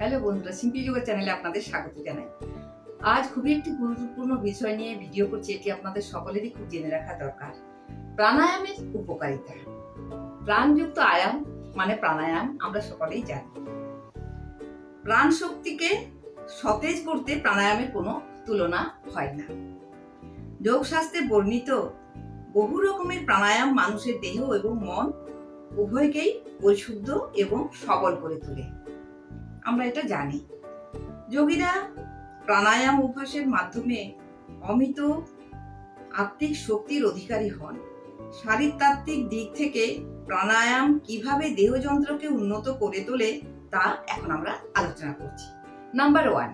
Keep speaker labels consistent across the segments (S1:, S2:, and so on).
S1: Hello বন্ধুরা simply yoga চ্যানেলে আপনাদের স্বাগত জানাই। আজ খুবই একটি গুরুত্বপূর্ণ বিষয় নিয়ে ভিডিও করছি, এটি আপনাদের সকলেরই খুব জেনে রাখা দরকার। প্রাণায়ামের উপকারিতা। প্রাণযুক্ত আয়াম মানে প্রাণায়াম, আমরা সকলেই জানি। প্রাণ শক্তিকে সতেজ করতে প্রাণায়ামের কোনো তুলনা হয় না। যোগশাস্ত্রে বর্ণিত বহু রকমের প্রাণায়াম মানুষের দেহ এবং মন উভয়কেই পরিশুদ্ধ এবং সবল করে তোলে। আমরা এটা জানি। যোগীরা প্রাণায়াম অভ্যাসের মাধ্যমে অমিত আত্মিক শক্তির অধিকারী হন। শারীরতাত্ত্বিক দিক থেকে প্রাণায়াম কীভাবে দেহযন্ত্রকে উন্নত করে তোলে তা এখন আমরা আলোচনা করছি। নাম্বার ওয়ান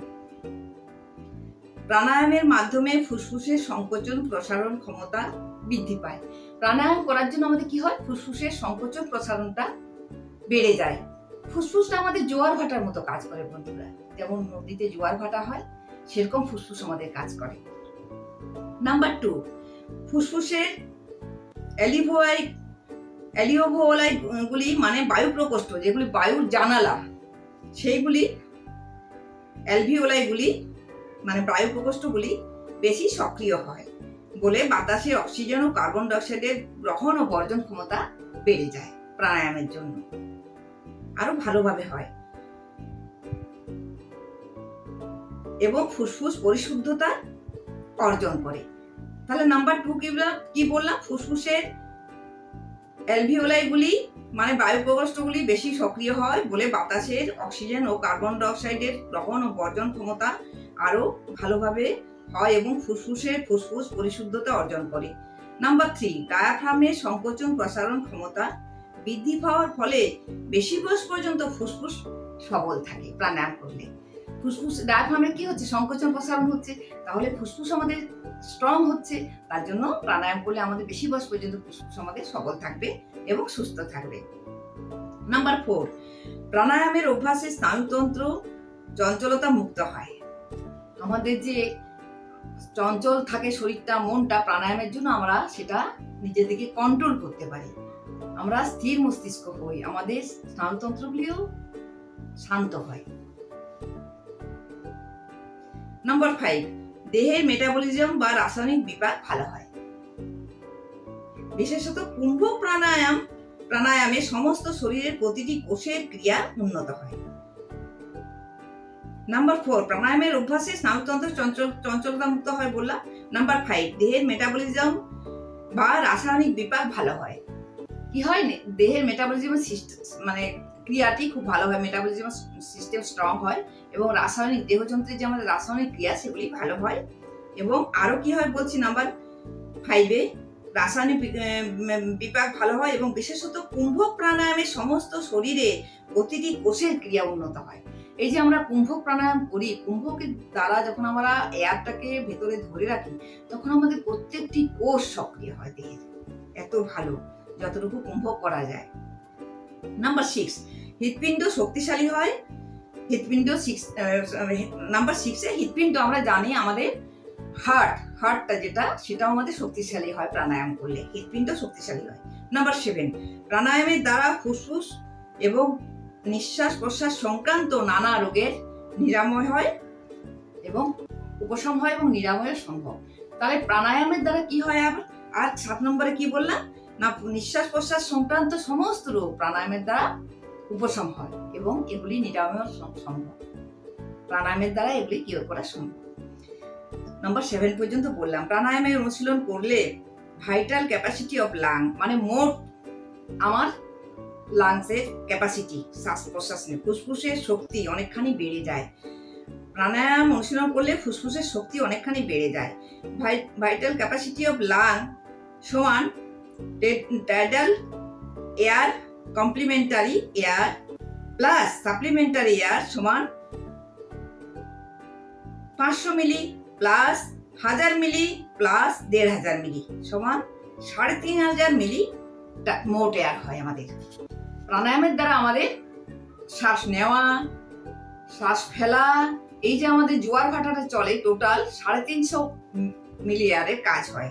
S1: প্রাণায়ামের মাধ্যমে ফুসফুসের সংকোচন প্রসারণ ক্ষমতা বৃদ্ধি পায়। প্রাণায়াম করার জন্য আমাদের কি হয়? ফুসফুসের সংকোচন প্রসারণটা বেড়ে যায়। ফুসফুসটা আমাদের জোয়ার ভাটার মতো কাজ করে বন্ধুরা। যেমন নদীতে জোয়ার ভাটা হয়, সেরকম ফুসফুস আমাদের কাজ করে। নাম্বার টু ফুসফুসের অ্যালিভোয়াই অ্যালিওভোলাই গুলি মানে বায়ু প্রকোষ্ঠ যেগুলি বায়ুর জানালা, সেইগুলি অ্যালভিওলাইগুলি মানে বায়ু প্রকোষ্ঠগুলি বেশি সক্রিয় হয় বলে বাতাসে অক্সিজেন ও কার্বন ডাইঅক্সাইডের গ্রহণ ও বর্জন ক্ষমতা বেড়ে যায় প্রাণায়ামের জন্য। আরও ভালোভাবে হয়। এবং ফুসফুস পরিশুদ্ধতা অর্জন করে। তাহলে নাম্বার টু কি কি বললাম? ফুসফুসের অ্যালভিওলাইগুলি মানে বায়ু প্রকোষ্ঠগুলি বেশি সক্রিয় হয় বলে বাতাসের অক্সিজেন ও কার্বন ডাইঅক্সাইডের গ্রহণ ও বর্জন ক্ষমতা আরও ভালোভাবে হয় এবং ফুসফুসের ফুসফুস পরিশুদ্ধতা অর্জন করে। নাম্বার থ্রি ডায়াফ্রামের সংকোচন প্রসারণ ক্ষমতা বৃদ্ধি পাওয়ার ফলে বেশি বয়স পর্যন্ত ফুসফুস সবল থাকে প্রাণায়াম করলে। ফুসফুস ডায়াফ্রামের কি হচ্ছে? সংকোচন প্রসারণ হচ্ছে। তাহলে ফুসফুস আমাদের স্ট্রং হচ্ছে। তার জন্য প্রাণায়াম করলে আমাদের বেশি বয়স পর্যন্ত ফুসফুস আমাদের সবল থাকবে এবং সুস্থ থাকবে। নাম্বার ফোর প্রাণায়ামের অভ্যাসে স্নায়ুতন্ত্র চঞ্চলতা মুক্ত হয়। আমাদের যে চঞ্চল থাকে শরীরটা, মনটা, প্রাণায়ামের জন্য আমরা সেটা নিজেদেরকে কন্ট্রোল করতে পারি। আমরা স্থির মস্তিষ্ক হই, আমাদের স্নায়ুতন্ত্রগুলিও শান্ত হয়। নাম্বার ফাইভ দেহের মেটাবলিজম বা রাসায়নিক বিপাক ভালো হয়। বিশেষত কুম্ভ প্রাণায়াম, প্রাণায়ামে সমস্ত শরীরের প্রতিটি কোষের ক্রিয়া উন্নত হয়। নাম্বার ফোর প্রাণায়ামের অভ্যাসে স্নায়ুতন্ত্র চঞ্চল, চঞ্চলতা মুক্ত হয় বললাম। নাম্বার ফাইভ দেহের মেটাবলিজম বা রাসায়নিক বিপাক ভালো হয়। কি হয় দেহের মেটাবলিজম মানে ক্রিয়াটি খুব ভালো হয় মেটাবলিজম সিস্টেম স্ট্রং হয় এবং রাসায়নিক দেহযন্ত্রের যে আমাদের রাসায়নিক ক্রিয়া সেগুলি ভালো হয় এবং আরও কি হয় বলছি নাম্বার ফাইভে রাসায়নিক বিপাক ভালো হয় এবং বিশেষত কুম্ভ প্রাণায়ামে সমস্ত শরীরে প্রতিটি কোষের ক্রিয়া উন্নত হয়। এই যে আমরা কুম্ভ প্রাণায়াম করি, কুম্ভকে দ্বারা যখন আমরা এয়ারটাকে ভেতরে ধরে রাখি, তখন আমাদের প্রত্যেকটি কোষ সক্রিয় হয় দেহের এত ভালো। যতটুকু কুম্ভ করা যায়। নাম্বার সিক্স হৃৎপিণ্ড শক্তিশালী হয়। হৃৎপিণ্ড সিক্স নাম্বার সিক্সে হৃৎপিণ্ড আমরা জানি আমাদের হার্ট হার্টটা যেটা, সেটাও আমাদের শক্তিশালী হয় প্রাণায়াম করলে, হৃৎপিণ্ড শক্তিশালী হয়। নাম্বার সেভেন প্রাণায়ামের দ্বারা ফুসফুস এবং নিঃশ্বাস প্রশ্বাস সংক্রান্ত নানা রোগের নিরাময় হয় এবং উপশম হয় এবং নিরাময় সম্ভব। তাহলে প্রাণায়ামের দ্বারা কি হয় আবার? আর সাত নম্বরে কি বললাম? না নিঃশ্বাস প্রশ্বাস সংক্রান্ত সমস্ত রোগ প্রাণায়ামের দ্বারা উপশম হয় এবং এগুলি নিরাময় সম্ভব। প্রাণায়ামের দ্বারা এগুলি কিওর করা সম্ভব। নম্বর সেভেন পর্যন্ত বললাম, প্রাণায়ামের অনুশীলন করলে ভাইটাল ক্যাপাসিটি অফ লাং মানে মোট আমার লাংসের ক্যাপাসিটি শ্বাস প্রশ্বাস নিয়ে। ফুসফুসের শক্তি অনেকখানি বেড়ে যায়। প্রাণায়াম অনুশীলন করলে ফুসফুসের শক্তি অনেকখানি বেড়ে যায়। ভাইটাল ক্যাপাসিটি অফ লাং সমান tidal air complementary air plus supplementary air সমান পাঁচশো মিলি প্লাস হাজার মিলি প্লাস দেড় হাজার মিলি সমান সাড়ে তিন হাজার মিলি মোট এয়ার হয় আমাদের। প্রাণায়ামের দ্বারা আমাদের শ্বাস নেওয়া, শ্বাস ফেলা, এই যে আমাদের জোয়ার ভাটাটা চলে টোটাল সাড়ে তিনশো মিলি এয়ারের কাজ হয়।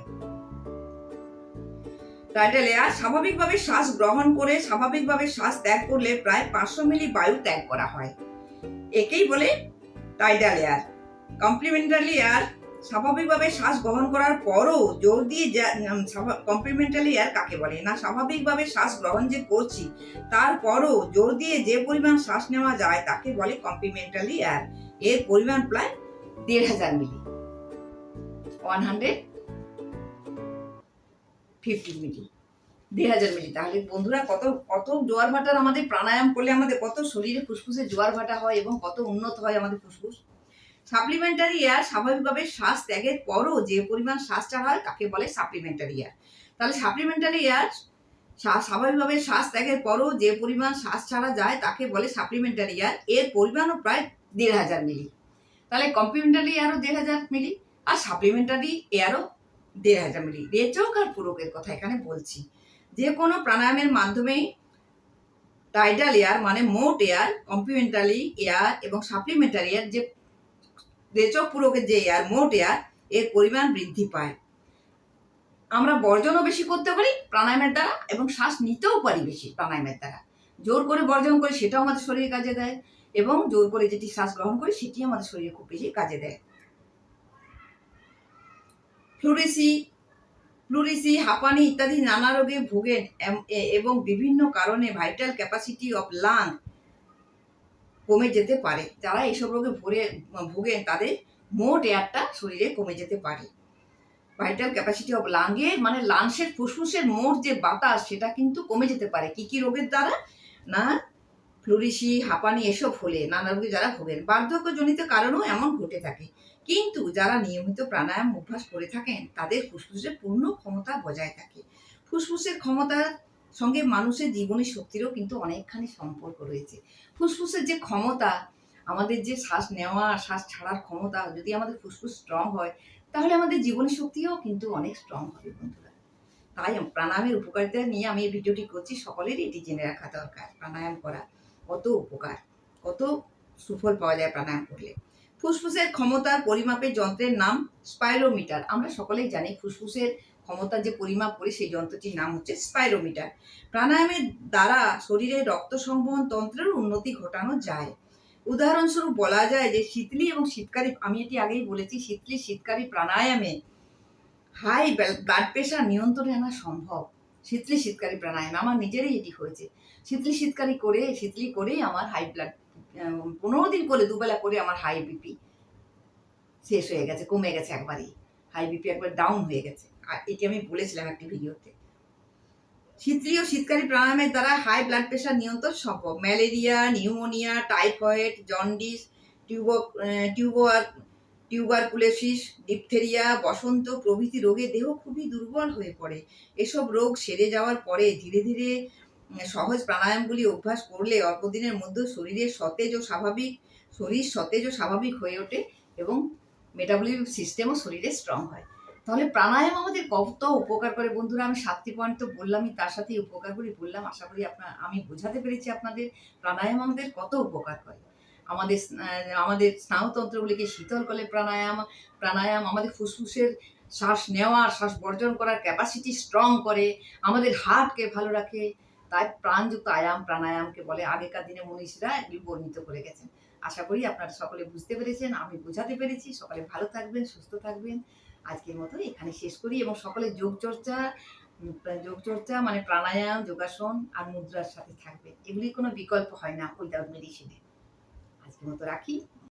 S1: টাইটেল এয়ার স্বাভাবিকভাবে শ্বাস গ্রহণ করে স্বাভাবিকভাবে শ্বাস ত্যাগ করলে প্রায় পাঁচশো মিলি বায়ু ত্যাগ করা হয়। একেই বলে টাইডাল এয়ার কমপ্লিমেন্টারি এয়ার স্বাভাবিকভাবে শ্বাস গ্রহণ করার পরও জোর দিয়ে কমপ্লিমেন্টারি এয়ার কাকে বলে? না, স্বাভাবিকভাবে শ্বাস গ্রহণ যে করছি তারপরও জোর দিয়ে যে পরিমাণ শ্বাস নেওয়া যায় তাকে বলে কমপ্লিমেন্টারি এয়ার এর পরিমাণ প্রায় দেড় হাজার milli. One hundred fifty milli দেড় হাজার মিলি তাহলে বন্ধুরা কত কত জোয়ার ভাটার আমাদের প্রাণায়াম করলে আমাদের কত শরীরে ফুসফুসে জোয়ার ভাটা হয় এবং কত উন্নত হয় আমাদের ফুসফুস। সাপ্লিমেন্টারি এয়ার স্বাভাবিকভাবে শ্বাস ত্যাগের পরও যে পরিমাণ শ্বাস ছাড়া হয় তাকে বলে সাপ্লিমেন্টারি এয়ার তাহলে সাপ্লিমেন্টারি এয়ার স্বাভাবিকভাবে শ্বাস ত্যাগের পরও যে পরিমাণ শ্বাস ছাড়া যায় তাকে বলে সাপ্লিমেন্টারি এয়ার এর পরিমাণও প্রায় দেড় হাজার মিলি। তাহলে কমপ্লিমেন্টারি এয়ারও দেড় হাজার মিলি আর সাপ্লিমেন্টারি এয়ারও দেড় হাজার মিলি রেচক আর পুরকের কথা এখানে বলছি। যে কোনো প্রাণায়ামের মাধ্যমেই টাইডাল এয়ার মানে মোট এয়ার কমপ্লিমেন্টারি এয়ার এবং সাপ্লিমেন্টারি এয়ার যে রেচক পূরকের যে এয়ার মোট এয়ার এর পরিমাণ বৃদ্ধি পায়। আমরা বর্জনও বেশি করতে পারি প্রাণায়ামের দ্বারা এবং শ্বাস নিতেও পারি বেশি প্রাণায়ামের দ্বারা। জোর করে বর্জন করি সেটাও আমাদের শরীরে কাজে দেয় এবং জোর করে যেটি শ্বাস গ্রহণ করি সেটি আমাদের শরীরে খুব বেশি কাজে দেয়। ফ্লুরেসি, ফ্লুরিসি, হাঁপানি ইত্যাদি নানা রোগে ভোগেন এবং বিভিন্ন কারণে ভাইটাল ক্যাপাসিটি অফ লাং কমে যেতে পারে। যারা এইসব রোগে ভরে, ভোগেন তাদের মোট এয়ারটা শরীরে কমে যেতে পারে। ভাইটাল ক্যাপাসিটি অফ লাংয়ের মানে লাংসের ফুসফুসের মোট যে বাতাস সেটা কিন্তু কমে যেতে পারে। কি কি রোগের দ্বারা? না ফ্লুরিসি হাঁপানি, এসব হলে নানা রোগে যারা ভোগেন। বার্ধক্যজনিত কারণেও এমন ঘটে থাকে। কিন্তু যারা নিয়মিত প্রাণায়াম অভ্যাস করে থাকেন, তাদের ফুসফুসের পূর্ণ ক্ষমতা বজায় থাকে। ফুসফুসের ক্ষমতার সঙ্গে মানুষের জীবনী শক্তিরও কিন্তু অনেকখানি সম্পর্ক রয়েছে। ফুসফুসের যে ক্ষমতা, আমাদের যে শ্বাস নেওয়া, শ্বাস ছাড়ার ক্ষমতা, যদি আমাদের ফুসফুস স্ট্রং হয়, তাহলে আমাদের জীবনী শক্তিও কিন্তু অনেক স্ট্রং হবে, বন্ধুরা। তাই প্রাণায়ামের উপকারিতা নিয়ে আমি এই ভিডিওটি করছি। সকলেরই এটি জেনে রাখা দরকার, প্রাণায়াম করা। কত উপকার, কত সুফল পাওয়া যায় প্রাণায়াম করলে। ফুসফুসের ক্ষমতার পরিমাপের যন্ত্রের নাম স্পাইরোমিটার। আমরা সকলেই জানি ফুসফুসের ক্ষমতা যে পরিমাপ করি, সেই যন্ত্রটির নাম হচ্ছে স্পাইরোমিটার। প্রাণায়ামের দ্বারা শরীরের রক্ত সংবহন তন্ত্রের উন্নতি ঘটানো যায়। উদাহরণস্বরূপ বলা যায় যে শীতলি এবং শীতকারী, আমি এটি আগেই বলেছি, শীতলি, শীতকারী প্রাণায়ামে হাই ব্লাড প্রেশার নিয়ন্ত্রণে আনা সম্ভব। শীতলি শীতকারী প্রাণায়াম, আমার নিজেরই এটি হয়েছে। শীতলি শীতকারী করে, শীতলি করেই আমার হাই ব্লাড পনেরো দিন করে, দুবেলা করে আমার হাই বিপি শেষ হয়ে গেছে, কমে গেছে একবারই। হাই বিপি একবার ডাউন হয়ে গেছে। আর এটি আমি বলেছিলাম একটি ভিডিওতে। শীতলি ও শীতকারী প্রাণায়ামের দ্বারা হাই ব্লাড প্রেশার নিয়ন্ত্রণ সম্ভব। ম্যালেরিয়া, নিউমোনিয়া টাইফয়েড জন্ডিস টিউবো টিউবার টিউবারকুলোসিস ডিপথেরিয়া, বসন্ত প্রভৃতি রোগে দেহ খুবই দুর্বল হয়ে পড়ে। এসব রোগ সেরে যাওয়ার পরে ধীরে ধীরে সহজ প্রাণায়ামগুলি অভ্যাস করলে অল্প দিনের মধ্যে শরীরের সতেজ ও স্বাভাবিক, শরীর সতেজ ও স্বাভাবিক হয়ে ওঠে এবং মেটাবলিক সিস্টেমও শরীরে স্ট্রং হয়। তাহলে প্রাণায়াম আমাদের কত উপকার করে বন্ধুরা? আমি সাতটি পয়েন্ট তো বললামই, তার সাথেই উপকার করি বললাম। আশা করি আপনার, আমি বোঝাতে পেরেছি আপনাদের। প্রাণায়াম আমাদের কত উপকার করে। আমাদের আমাদের স্নায়ুতন্ত্রগুলিকে শীতল করে প্রাণায়াম প্রাণায়াম আমাদের ফুসফুসের শ্বাস নেওয়া শ্বাস বর্জন করার ক্যাপাসিটি স্ট্রং করে আমাদের হার্টকে ভালো রাখে। তাই প্রাণযুক্ত আয়াম প্রাণায়ামকে বলে আগেকার দিনে মনীষীরা এগুলি বর্ণিত করে গেছেন। আশা করি আপনারা সকলে বুঝতে পেরেছেন আমি বোঝাতে পেরেছি। সকলে ভালো থাকবেন সুস্থ থাকবেন। আজকের মতো এখানে শেষ করি এবং সকলে যোগ চর্চা উম, যোগ চর্চা মানে প্রাণায়াম যোগাসন আর মুদ্রার সাথে থাকবে এগুলির কোনো বিকল্প হয় না উইদাউট মেডিসিনে। আজকের মতো রাখি